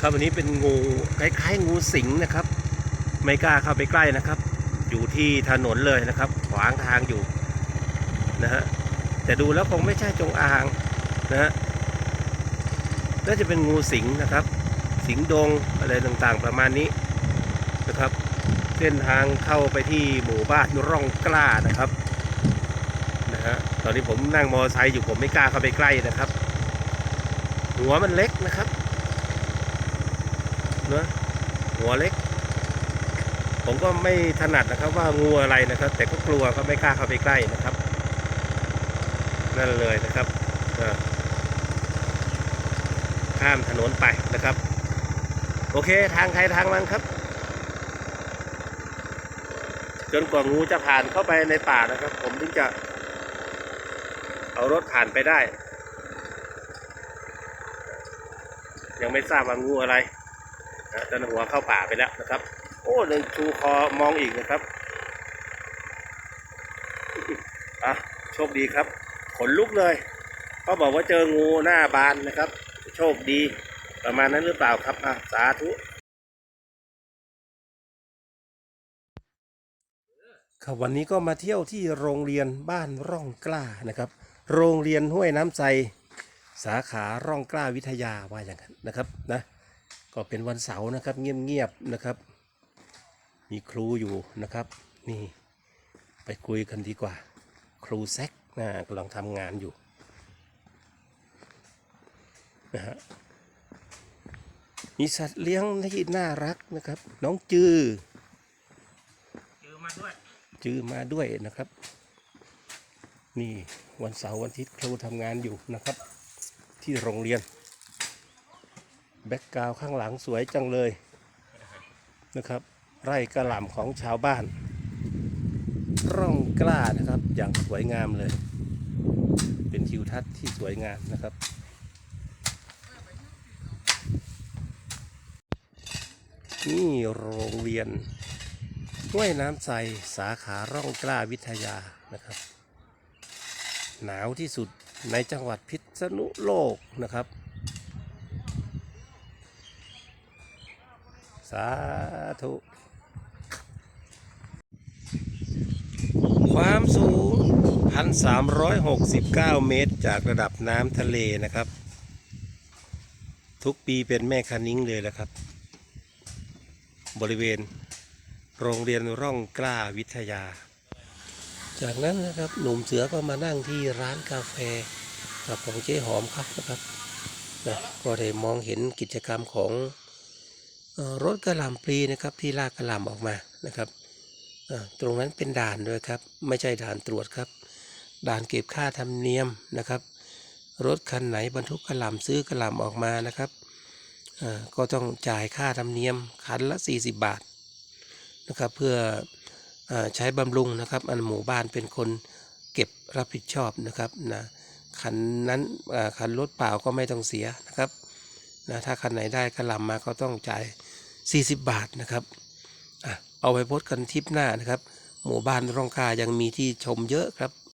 ครับวันนี้เป็นงูคล้ายๆงูสิงนะครับ ไม่กล้าเข้าไปใกล้นะครับ อยู่ที่ถนนเลยนะครับ ขวางทางอยู่นะฮะแต่ดูแล้วคงไม่ใช่จงอางนะฮะน่าจะเป็นงูสิงนะครับ สิงดงอะไรต่างๆประมาณนี้นะครับ เส้นทางเข้าไปที่หมู่บ้านร่องกล้านะครับนะฮะตอนนี้ผมนั่งมอไซค์อยู่ผมไม่กล้าเข้าไปใกล้นะครับ หัวมันเล็กนะครับ นะหัวเล็ก ผมก็ไม่ถนัดนะครับว่างูอะไรนะครับ แต่ก็กลัวก็ไม่กล้าเข้าไปใกล้นะครับนั่นเลยนะครับข้ามถนนไปนะครับ โอเคทางใครทางมันครับ จนกว่างูจะผ่านเข้าไปในป่านะครับ ผมถึงจะ เอารถผ่านไปได้ ยังไม่ทราบว่างูอะไร นะจนหัวเข้าป่าไปแล้วนะครับ โอ้เลยชูคอมองอีกนะครับอะโชคดีครับ ขนลุกเลยเขาบอกว่าเจองูหน้าบานนะครับ โชคดีประมาณนั้นหรือเปล่าครับอะสาธุครับวันนี้ก็มาเที่ยวที่โรงเรียนบ้านร่องกล้านะครับ โรงเรียนห้วยน้ำใจสาขาร่องกล้าวิทยาว่าอย่างนั้นนะครับนะ ก็เป็นวันเสาร์นะครับเงียบๆนะครับ มีครูอยู่นะครับ นี่ไปคุยกันดีกว่า ครูแซกนะกำลังทำงานอยู่นะฮะมีสัตว์เลี้ยงที่น่ารักนะครับ น้องจือจือมาด้วยจื้อมาด้วยนะครับ นี่วันเสาร์วันอาทิตย์ครูทำงานอยู่นะครับ ที่โรงเรียน แบ็กกราวข้างหลังสวยจังเลยนะครับ ไร่กระหล่ำของชาวบ้าน ร่องกล้านะครับอย่างสวยงามเลย เป็นทิวทัศน์ที่สวยงามนะครับ นี่โรงเรียนห้วยน้ำใสสาขาร่องกล้าวิทยานะครับ หนาวที่สุดในจังหวัดพิษณุโลกนะครับ สาธุ ความสูง 1,369 เมตรจากระดับน้ำทะเลนะครับ ทุกปีเป็นแม่คันิ้งเลยแหละครับ บริเวณโรงเรียนร่องกล้าวิทยา จากนั้นนะครับหนุ่มเสือก็มานั่งที่ร้านกาแฟกับของเจ๊หอมครับนะครับนะก็ได้มองเห็นกิจกรรมของ รถกระหล่ำปลีนะครับที่ลากกระหล่ำออกมานะครับตรงนั้นเป็นด่านด้วยครับ ไม่ใช่ด่านตรวจครับ ด่านเก็บค่าธรรมเนียมนะครับ รถคันไหนบรรทุกกระหล่ำซื้อกระหล่ำออกมานะครับก็ต้องจ่ายค่าธรรมเนียมคันละ 40 บาทนะครับเพื่ออใช้บำรุงนะครับ อันหมู่บ้านเป็นคนเก็บรับผิดชอบนะครับนะคันนั้นคันรถเปล่าก็ไม่ต้องเสียนะครับนะถ้าคันไหนได้กระหลำมาก็ต้องจ่าย 40 บาทนะครับเอาไปโพสต์กันทริปหน้านะครับ หมู่บ้านร่องกายังมีที่ชมเยอะครับ